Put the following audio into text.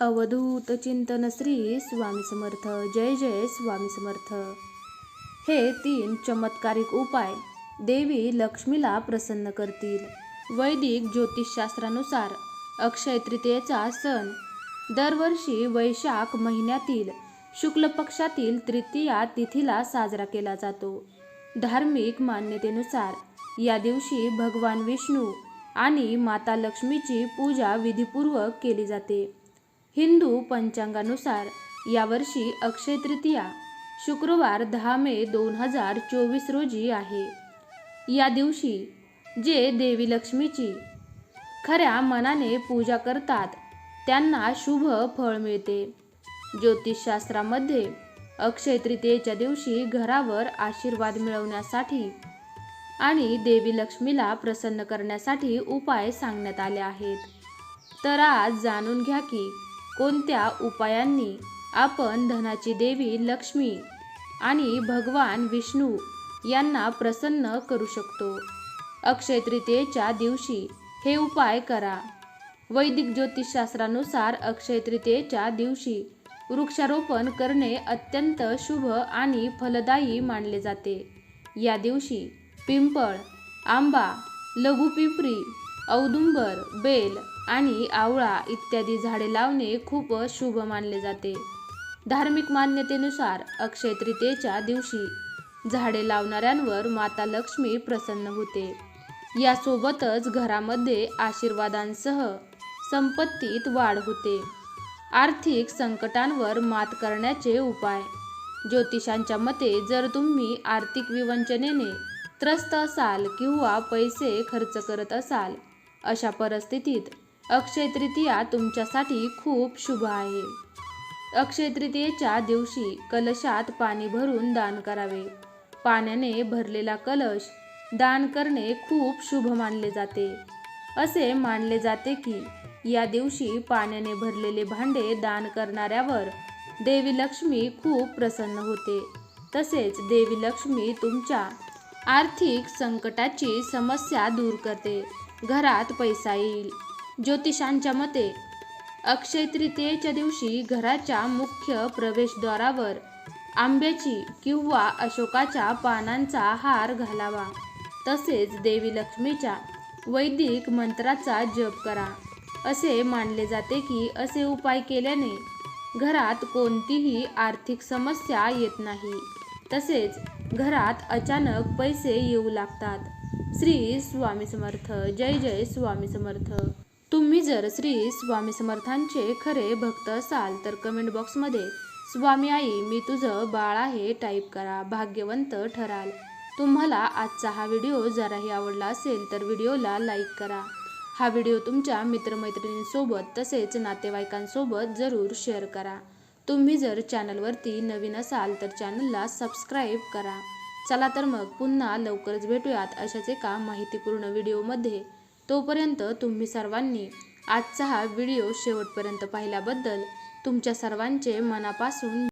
अवधूत चिंतन श्री स्वामी समर्थ. जय जय स्वामी समर्थ. हे तीन चमत्कारिक उपाय देवी लक्ष्मीला प्रसन्न करतील. वैदिक ज्योतिषशास्त्रानुसार अक्षय तृतीयेचा सण दरवर्षी वैशाख महिन्यातील शुक्ल पक्षातील तृतीया तिथीला साजरा केला जातो. धार्मिक मान्यतेनुसार या दिवशी भगवान विष्णू आणि माता लक्ष्मीची पूजा विधीपूर्वक केली जाते. हिंदू पंचांगानुसार यावर्षी अक्षय तृतीया शुक्रवार दहा मे दोन हजार चोवीस रोजी आहे. या दिवशी जे देवी लक्ष्मीची खऱ्या मनाने पूजा करतात त्यांना शुभ फळ मिळते. ज्योतिषशास्त्रामध्ये अक्षय तृतीयेच्या दिवशी घरावर आशीर्वाद मिळवण्यासाठी आणि देवी लक्ष्मीला प्रसन्न करण्यासाठी उपाय सांगण्यात आले आहेत. तर आज जाणून घ्या की कोणत्या उपायांनी आपण धनाची देवी लक्ष्मी आणि भगवान विष्णू यांना प्रसन्न करू शकतो? अक्षय तृतीयेच्या दिवशी हे उपाय करा. वैदिक ज्योतिषशास्त्रानुसार अक्षय तृतीयेच्या दिवशी वृक्षारोपण करणे अत्यंत शुभ आणि फलदायी मानले जाते. या दिवशी पिंपळ आंबा लघुपिंपरी औदुंबर बेल आणि आवळा इत्यादी झाडे लावणे खूप शुभ मानले जाते. धार्मिक मान्यतेनुसार अक्षय तृतीयेच्या दिवशी झाडे लावणाऱ्यांवर माता लक्ष्मी प्रसन्न होते. यासोबतच घरामध्ये आशीर्वादांसह संपत्तीत वाढ होते. आर्थिक संकटांवर मात करण्याचे उपाय. ज्योतिषांच्या मते जर तुम्ही आर्थिक विवंचनेने त्रस्त असाल किंवा पैसे खर्च करत असाल अशा परिस्थितीत अक्षय तृतीया तुमच्यासाठी खूप शुभ आहे. अक्षय तृतीयेच्या दिवशी कलशात पाणी भरून दान करावे. पाण्याने भरलेला कलश दान करणे खूप शुभ मानले जाते. असे मानले जाते की या दिवशी पाण्याने भरलेले भांडे दान करणाऱ्यावर देवी लक्ष्मी खूप प्रसन्न होते. तसेच देवी लक्ष्मी तुमच्या आर्थिक संकटाची समस्या दूर करते. घरात पैसा येईल. ज्योतिषांच्या मते अक्षय तृतीयेच्या दिवशी घराच्या मुख्य प्रवेशद्वारावर आंब्याची किंवा अशोकाच्या पानांचा हार घालावा. तसेच देवी लक्ष्मीच्या वैदिक मंत्राचा जप करा. असे मानले जाते की असे उपाय केल्याने घरात कोणतीही आर्थिक समस्या येत नाही. तसेच घरात अचानक पैसे येऊ लागतात. श्री स्वामी समर्थ. जय जय स्वामी समर्थ. तुम्ही जर श्री स्वामी समर्थांचे खरे भक्त असाल तर कमेंट बॉक्समध्ये स्वामी आई मी तुझं बाळ आहे टाईप करा भाग्यवंत ठराल. तुम्हाला आजचा हा व्हिडिओ जराही आवडला असेल तर व्हिडिओला लाईक करा. हा व्हिडिओ तुमच्या मित्रमैत्रिणींसोबत तसेच नातेवाईकांसोबत जरूर शेअर करा. तुम्ही जर चॅनलवरती नवीन असाल तर चॅनलला सबस्क्राईब करा. चला तर मग पुन्हा लवकरच भेटूयात अशाच एका माहितीपूर्ण व्हिडिओमध्ये तोपर्यंत तुम्ही सर्वांनी आजचा हा व्हिडिओ शेवटपर्यंत पाहिल्याबद्दल तुमच्या सर्वांचे मनापासून